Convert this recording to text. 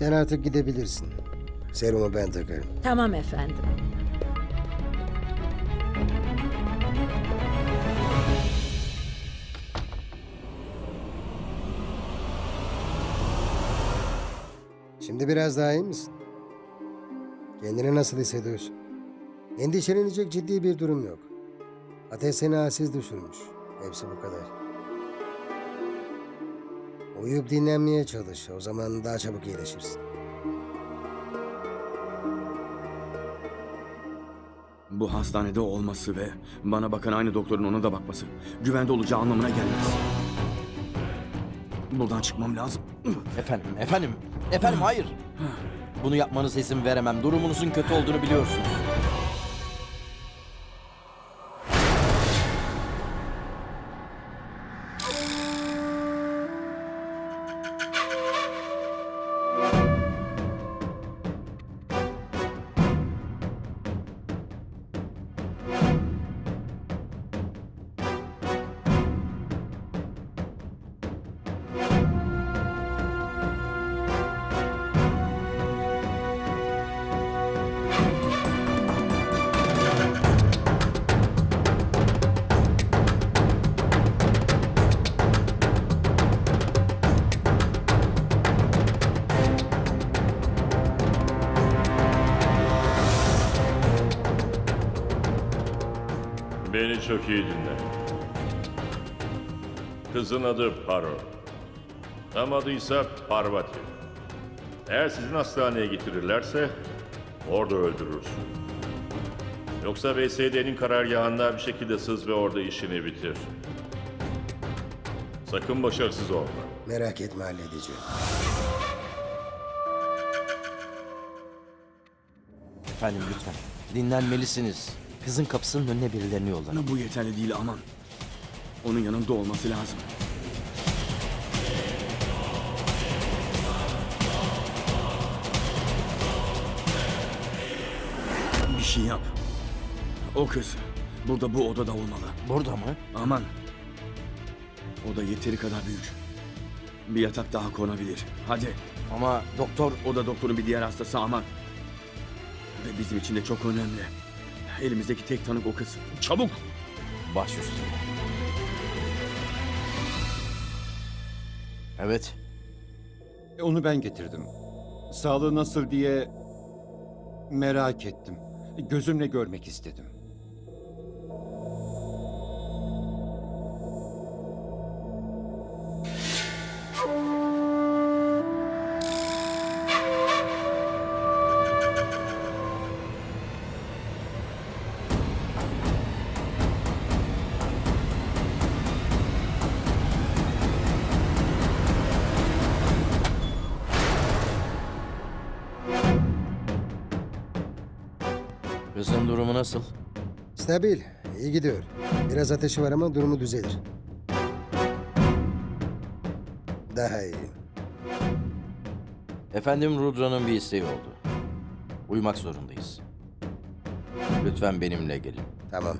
Sen artık gidebilirsin. Serumu ben takarım. Tamam efendim. Şimdi biraz daha iyi misin? Kendini nasıl hissediyorsun? Endişelenecek ciddi bir durum yok. Ateş seni halsiz düşürmüş. Hepsi bu kadar. Uyuyup dinlenmeye çalış. O zaman daha çabuk iyileşirsin. Bu hastanede olması ve bana bakan aynı doktorun ona da bakması güvende olacağı anlamına gelmez. Buradan çıkmam lazım. Efendim, efendim, efendim hayır. Bunu yapmanıza izin veremem. Durumunuzun kötü olduğunu biliyorsunuz. Beni çok iyi dinle. Kızın adı Paro. Tam adıysa Parvati. Eğer sizin hastaneye getirirlerse orada öldürürsün. Yoksa VSD'nin karargahında bir şekilde sız ve orada işini bitir. Sakın başarısız olma. Merak etme halledeceğim. Efendim lütfen. Dinlenmelisiniz. Kızın kapısının önüne birilerini yollayın. Bana bu yeterli değil aman. Onun yanında olması lazım. Bir şey yap. O kız burada bu odada olmalı. Burada mı? Aman. Oda yeteri kadar büyük. Bir yatak daha konabilir. Hadi. Ama doktor... O da doktorun bir diğer hastası aman. Ve bizim için de çok önemli. Elimizdeki tek tanık o kız. Çabuk. Baş üstüne. Evet. E, Onu ben getirdim. Sağlığı nasıl diye merak ettim. Gözümle görmek istedim. Kızın durumu nasıl? Stabil. iyi gidiyor. Biraz ateşi var ama durumu düzelir. Daha iyi. Efendim Rudra'nın bir isteği oldu. Uyumak zorundayız. Lütfen benimle gelin. Tamam.